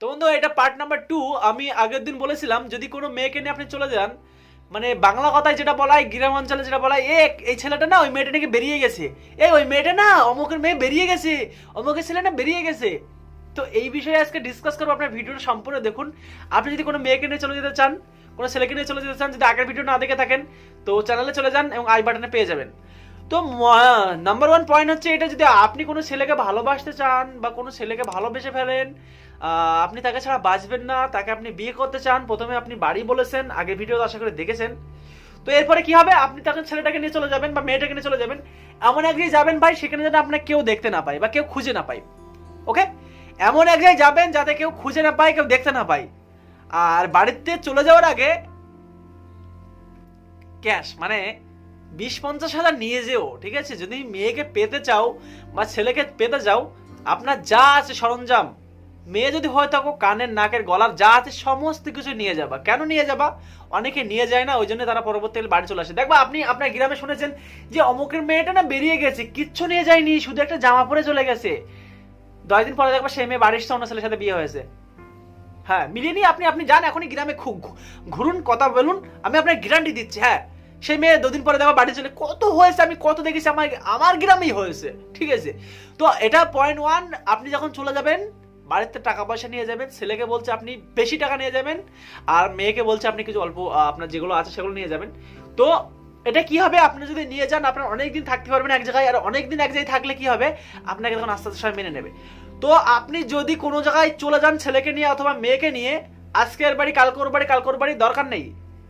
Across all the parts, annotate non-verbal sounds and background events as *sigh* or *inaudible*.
তো বন্ধু এটা পার্ট নাম্বার টু আমি আগের দিন বলেছিলাম, যদি কোনো মেয়েকে নিয়ে আপনি চলে যান মানে বাংলা কথায় যেটা বলা হয়, গ্রাম অঞ্চলে যেটা বলা হয়, এ, এই ছেলেটা না, ওই মেয়েটা নাকি বেরিয়ে গেছে। এই ওই মেয়েটা না, অমুকের মেয়ে বেরিয়ে গেছে। অমুকের ছেলে না বেরিয়ে গেছে। তো এই বিষয়ে আজকে ডিসকাস করব, আপনার ভিডিওটা সম্পূর্ণ দেখুন। আপনি যদি কোনো মেয়েকে নিয়ে চলে যেতে চান, কোনো ছেলেকে নিয়ে চলে যেতে চান, যদি আগের ভিডিও না দেখে থাকেন, তো চ্যানেলে চলে যান এবং আই বাটনে পেয়ে যাবেন। তো নাম্বার ওয়ান পয়েন্ট হচ্ছে এটা যদি আপনি কোনো ছেলেকে ভালোবাসতে চান বা কোনো ছেলেকে ভালোবেসে ফেলেন আপনি তাকে ছাড়া বাঁচবেন না, তাকে আপনি বিয়ে করতে চান, প্রথমে আপনি বাড়ি বলেছেন, আগে ভিডিও আশা করে দেখেছেন। তো এরপরে কি হবে? আপনি তখন ছেলেটাকে নিয়ে চলে যাবেন বা মেয়েটাকে নিয়ে চলে যাবেন। এমন এক জায়গায় যাবেন ভাই, সেখানে যেন আপনার কেউ দেখতে না পায় বা কেউ খুঁজে না পায়। ওকে? এমন এক জায়গায় যাবেন যাতে কেউ খুঁজে না পায়, কেউ দেখতে না পায়। আর বাড়িতে চলে যাওয়ার আগে ক্যাশ মানে বিশ পঞ্চাশ হাজার নিয়ে যেও, ঠিক আছে? যদি মেয়েকে পেতে চাও বা ছেলেকে পেতে চাও আপনার যা আছে সরঞ্জাম, মেয়ে যদি হয়ে থাকো কানের, নাকের, গলার যা আছে সমস্ত কিছু নিয়ে যাবা। কেন নিয়ে যাবা? অনেকে নিয়ে যায় না, ওই জন্য তারা পরবর্তীকালে বাড়ি চলে আসে। দেখবা, আপনি আপনার গ্রামে শুনেছেন যে অমুকের মেয়েটা না বেরিয়ে গেছে, কিচ্ছু নিয়ে যায়নি, শুধু একটা জামা পরে চলে গেছে। দশ দিন পরে দেখবা সেই মেয়ে বাড়ির অন্য ছেলের সাথে বিয়ে হয়েছে। হ্যাঁ মিলিয়ে নিয়ে আপনি আপনি যান, এখনই গ্রামে খুব ঘুরুন, কথা বলুন, আমি আপনার গ্যারান্টি দিচ্ছি হ্যাঁ। সেই মেয়ে দুদিন পরে দেখো বাড়ি চলে, কত হয়েছে আমি কত দেখেছি, আমার আমার গ্রামেই হয়েছে, ঠিক আছে? তো এটা পয়েন্ট ওয়ান আপনি যখন চলে যাবেন, বাড়িতে টাকা পয়সা নিয়ে যাবেন, ছেলেকে বলছে আপনি বেশি টাকা নিয়ে যাবেন, আর মেয়েকে বলছে আপনি কিছু অল্প আপনার যেগুলো আছে সেগুলো নিয়ে যাবেন। তো এটা কি হবে? আপনি যদি নিয়ে যান, আপনার অনেক দিন থাকতে পারবেন এক জায়গায়, আর অনেক দিন এক জায়গায় থাকলে কি হবে? আপনাকে তখন আস্তে আস্তে সবাই মেনে নেবে। তো আপনি যদি কোনো জায়গায় চলে যান ছেলেকে নিয়ে অথবা মেয়েকে নিয়ে, আজকের বাড়ি, কালকোর বাড়ি কালকোর বাড়ি দরকার নেই,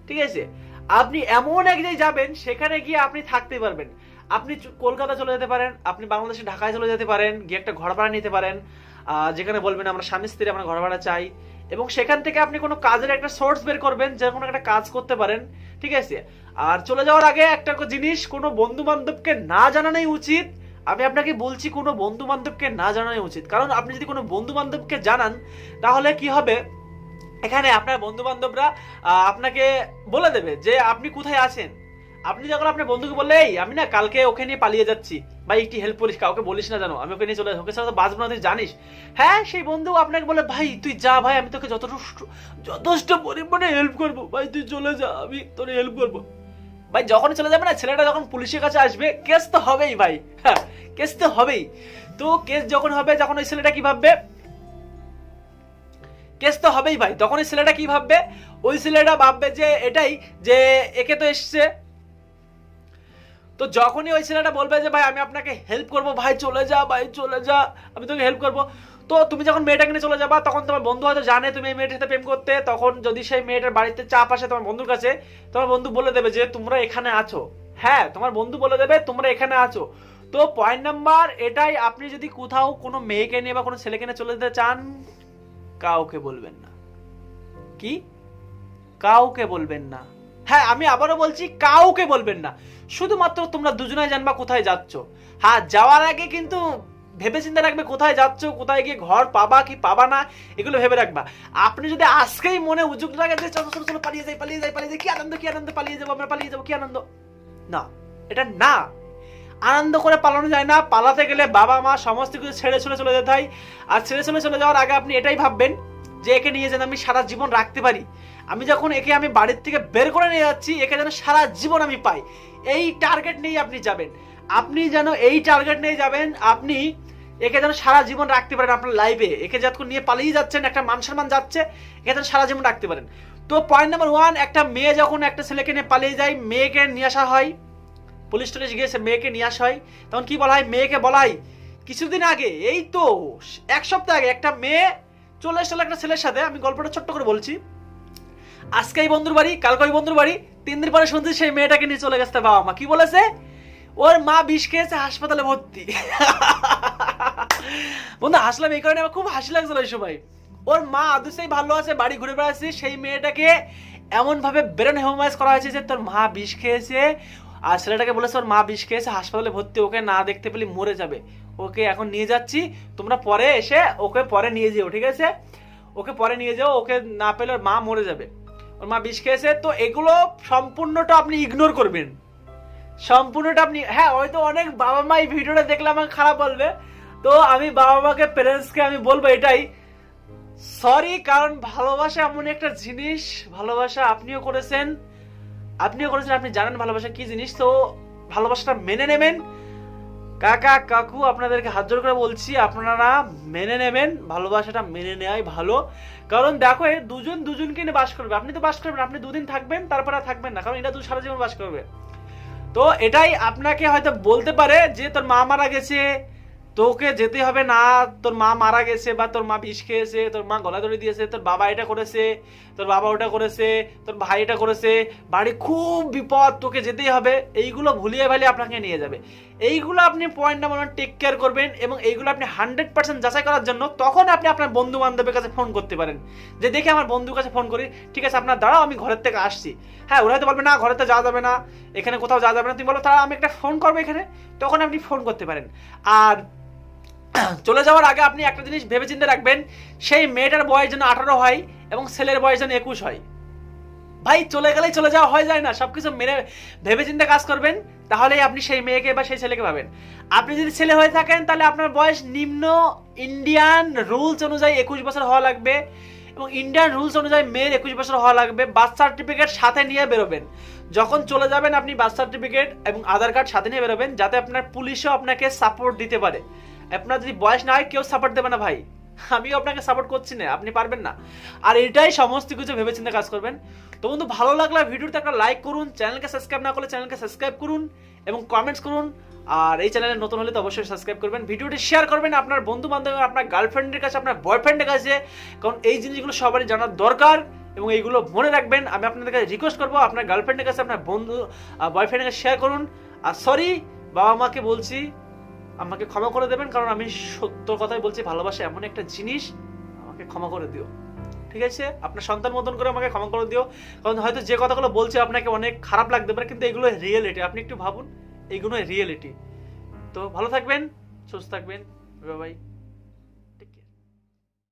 ঠিক আছে? আপনি এমন এক জায়গায় যাবেন, সেখানে গিয়ে আপনি থাকতে পারবেন। আপনি কলকাতা চলে যেতে পারেন, আপনি বাংলাদেশে ঢাকায় চলে যেতে পারেন, গিয়ে একটা ঘর ভাড়া নিতে পারেন যেখানে বলবেন আমরা স্বামী স্ত্রী আমরা ঘর ভাড়া চাই। এবং সেখান থেকে আপনি কোনো কাজের একটা সোর্স বের করবেন, যে কোনো একটা কাজ করতে পারেন, ঠিক আছে? আর চলে যাওয়ার আগে একটা জিনিস, কোনো বন্ধু বান্ধবকে না জানানোই উচিত। আমি আপনাকে বলছি, কোনো বন্ধু বান্ধবকে না জানানোই উচিত। কারণ আপনি যদি কোনো বন্ধু বান্ধবকে জানান, তাহলে কি হবে? এখানে আপনার বন্ধু বান্ধবরা আপনাকে বলে দেবে যে আপনি কোথায় আছেন। আপনি যখন আপনার বন্ধুকে বললে, এই, আমি না কালকে ওকে নিয়ে পালিয়ে যাচ্ছি। ভাই একটি হেল্প করিস, কাউকে বলিস না জানো আমি ওকে নিয়ে চলে ওকে তো বাঁচবো না তুই জানিস। হ্যাঁ সেই বন্ধু আপনাকে বলে, ভাই, তুই যা ভাই, আমি তোকে যথেষ্ট যথেষ্ট পরিমাণে হেল্প করব। ভাই, তুই চলে যা, আমি তোর হেল্প করব। ভাই যখন চলে যাবে না, ছেলেটা যখন পুলিশের কাছে আসবে, কেস তো হবেই ভাই। হ্যাঁ কেস তো হবেই। তো কেস যখন হবে যখন ওই ছেলেটা কি ভাববে? কেস তো হবেই ভাই। তখন ওই ছেলেটা কি ভাববে? ওই ছেলেটা ভাববে যে এটাই যে একে তো এসছে। তো যখনই ওই ছেলেটা বলবে যে, ভাই, আমি আপনাকে হেল্প করব, ভাই, চলে যা, ভাই, চলে যা, আমি তোকে হেল্প করব। তো তুমি যখন মেয়েটাকে নিয়ে চলে যাবা, তখন তোমার বন্ধু হয়তো জানে তুমি এই মেয়েটার সাথে প্রেম করতে। তখন যদি সেই মেয়েটার বাড়িতে চাপ আসে তোমার বন্ধুর কাছে, তোমার বন্ধু বলে দেবে যে, তোমরা এখানে আছো। হ্যাঁ তোমার বন্ধু বলে দেবে, তোমরা এখানে আছো। তো পয়েন্ট নাম্বার এটাই, আপনি যদি কোথাও কোনো মেয়েকে নিয়ে বা কোনো ছেলেকে নিয়ে চলে যেতে চান কাউকে বলবেন না। কি? কাউকে বলবেন না। হ্যাঁ আমি আবারও বলছি, কাউকে বলবেন না। শুধুমাত্র তোমরা দুজনাই জানবা কোথায় যাচ্ছ। হ্যাঁ যাওয়ার আগে কিন্তু ভেবে চিন্তা রাখবে কোথায় যাচ্ছ, কোথায় গিয়ে ঘর পাবা কি পাবা না, এগুলো ভেবে রাখবা। আপনি যদি আজকেই মনে উজুক লাগে যে চলো চলো চলো, পালিয়ে যাই পালিয়ে যাই পালিয়ে যাই, কি আনন্দ কি আনন্দ, পালিয়ে যাব, আমরা পালিয়ে যাব, কি আনন্দ? না, এটা না। আনন্দ করে পালানো যায় না, পালাতে গেলে বাবা মা সমস্ত কিছু ছেড়ে ছুড়ে চলে যেতে হয়। আর ছেড়ে ছুড়ে চলে যাওয়ার আগে আপনি এটাই ভাববেন যে একে নিয়ে যেন আমি সারা জীবন রাখতে পারি। আমি যখন একে আমি বাড়ির থেকে বের করে নিয়ে যাচ্ছি, একে যেন সারা জীবন আমি পাই। এই টার্গেট নিয়েই আপনি যাবেন। আপনি যেন এই টার্গেট নিয়ে যাবেন, আপনি একে যেন সারা জীবন রাখতে পারেন আপনার লাইফে একে যতক্ষণ নিয়ে পালিয়ে যাচ্ছেন, একটা মান যাচ্ছে, একে যেন সারা জীবন রাখতে পারেন। তো পয়েন্ট নাম্বার ওয়ান একটা মেয়ে যখন একটা ছেলেকে নিয়ে পালিয়ে যায়, মেয়েকে নিয়ে আসা হয়। পুলিশ টুলিশ গিয়ে সে মেয়েকে নিয়ে আসা হয়। তখন কি বলা হয়? মেয়েকে বলা হয়, কিছুদিন আগে, এই তো, এক সপ্তাহ আগে একটা মেয়ে চলে এসেছিল একটা ছেলের সাথে, আমি গল্পটা ছোট্ট করে বলছি। আজকে এই বন্ধুর বাড়ি, কালকে ওই বন্ধুর বাড়ি, তিন দিন পরে শুনছি সেই মেয়েটাকে নিয়ে চলে গেছে বাবা মা। কি বলেছে? ওর মা বিষ খেয়েছে হাসপাতালে ভর্তি। *laughs* বন্ধু, হাসলাম এই কারণে আমার খুব হাসি লাগছিল ওই সময়। ওর মা আদুসেই ভালো আছে, বাড়ি ঘুরে বেড়াচ্ছে, সেই মেয়েটাকে এমন ভাবে ব্রেন হেমোমাইজ করা হয়েছে যে তোর মা বিষ খেয়েছে আর ছেলেটাকে বলেছে, ওর মা বিষ খেয়েছে, হাসপাতালে ভর্তি, ওকে না দেখতে পেলে মরে যাবে। ওকে এখন নিয়ে যাচ্ছি, তোমরা পরে এসে ওকে পরে নিয়ে যেও, ঠিক আছে? ওকে পরে নিয়ে যাও, ওকে না পেলে ওর মা মরে যাবে। ওর মা বিষ খেয়েছে, তো এগুলো সম্পূর্ণটা আপনি ইগনোর করবেন। সম্পূর্ণটা আপনি হ্যাঁ হয়তো অনেক বাবা মা এই ভিডিওটা দেখলে আমাকে খারাপ বলবে। তো আমি বাবা মাকে প্যারেন্টসকে আমি বলব এটাই। সরি কারণ ভালোবাসা এমন একটা জিনিস, ভালোবাসা আপনিও করেছেন। আপনিও করেছেন, আপনি জানেন ভালোবাসা কি জিনিস, তো ভালোবাসাটা মেনে নেবেন। কাকা, কাকু, আপনাদেরকে হাত জোর করে বলছি, আপনারা মেনে নেবেন, ভালোবাসাটা মেনে নেওয়াই ভালো। কারণ দেখো দুজন দুজনকে নিয়ে বাস করবে। আপনি তো বাস করবেন, আপনি দুদিন থাকবেন, তারপরে থাকবেন না, কারণ এটা দু সারা জীবন বাস করবে। তো এটাই আপনাকে হয়তো বলতে পারে যে তোর মা মারা গেছে তোকে যেতে হবে না। তোর মা মারা গেছে বা তোর মা বিষ খেয়েছে, তোর মা গলা ধরে দিয়েছে, তোর বাবা এটা করেছে, তোর বাবা ওটা করেছে, তোর ভাই এটা করেছে। বাড়ি খুব বিপদ, তোকে যেতেই হবে। এইগুলো ভুলিয়ে ভালিয়ে আপনাকে নিয়ে যাবে। এইগুলো আপনি point number one take care করবেন এবং এইগুলো আপনি হান্ড্রেড পার্সেন্ট যাচাই করার জন্য তখন আপনি আপনার বন্ধু বান্ধবের কাছে ফোন করতে পারেন। যে দেখে আমার বন্ধুর কাছে ফোন করি, ঠিক আছে, আপনার দাঁড়াও, আমি ঘরের থেকে আসছি। হ্যাঁ ওরা তো বলবে, না, ঘরেতে যাওয়া যাবে না, এখানে কোথাও যাওয়া যাবে না। তুমি বলো তারা আমি একটা ফোন করব এখানে? তখন আপনি ফোন করতে পারেন। আর চলে যাওয়ার আগে আপনি একটা জিনিস ভেবে চিন্তে রাখবেন, সেই মেয়েটার বয়স যেন আঠারো হয় এবং ছেলের বয়স যেন একুশ হয়। ভাই, চলে গেলেই চলে যাওয়া হয়ে যায় না, সবকিছু মেরে ভেবে চিন্তে কাজ করবেন, তাহলেই আপনি সেই মেয়েকে বা সেই ছেলেকে পাবেন। আপনি যদি ছেলে হয়ে থাকেন, তাহলে আপনার বয়স নিম্ন ইন্ডিয়ান রুলস অনুযায়ী একুশ বছর হওয়া লাগবে এবং ইন্ডিয়ান রুলস অনুযায়ী মেয়ের একুশ বছর হওয়া লাগবে। বার্থ সার্টিফিকেট সাথে নিয়ে বেরোবেন। যখন চলে যাবেন, আপনি বার্থ সার্টিফিকেট এবং আধার কার্ড সাথে নিয়ে বেরোবেন, যাতে আপনার পুলিশও আপনাকে সাপোর্ট দিতে পারে। আপনার যদি বয়স না হয়, কেউ সাপোর্ট দেবে না ভাই। আমিও আপনাকে সাপোর্ট করছি না, আপনি পারবেন না। আর এটাই সমস্ত কিছু ভেবেচিন্তে কাজ করবেন। তো বন্ধু, ভালো লাগলে ভিডিওতে একটা লাইক করুন চ্যানেলকে সাবস্ক্রাইব না করলে চ্যানেলকে সাবস্ক্রাইব করুন এবং কমেন্টস করুন। আর এই চ্যানেলে নতুন হলে তো অবশ্যই সাবস্ক্রাইব করবেন। ভিডিওটি শেয়ার করবেন আপনার বন্ধু বান্ধব আপনার গার্লফ্রেন্ডের কাছে, আপনার বয়ফ্রেন্ডের কাছে। কারণ এই জিনিসগুলো সবারই জানার দরকার এবং এইগুলো মনে রাখবেন। আমি আপনাদের কাছে রিকোয়েস্ট করব, আপনার গার্লফ্রেন্ডের কাছে, আপনার বন্ধু বয়ফ্রেন্ডের কাছে শেয়ার করুন। আর সরি বাবা মাকে বলছি আমাকে ক্ষমা করে দেবেন, কারণ আমি সত্য কথাই বলছি, ভালোবাসা এমন একটা জিনিস, আমাকে ক্ষমা করে দিও। ঠিক আছে? আপনার সন্তান মতন করে আমাকে ক্ষমা করে দিও। কারণ হয়তো যে কথাগুলো বলছে আপনাকে অনেক খারাপ লাগতে পারে, কিন্তু এগুলো রিয়েলিটি আপনি একটু ভাবুন এইগুলো রিয়েলিটি তো ভালো থাকবেন, সুস্থ থাকবেন। বাই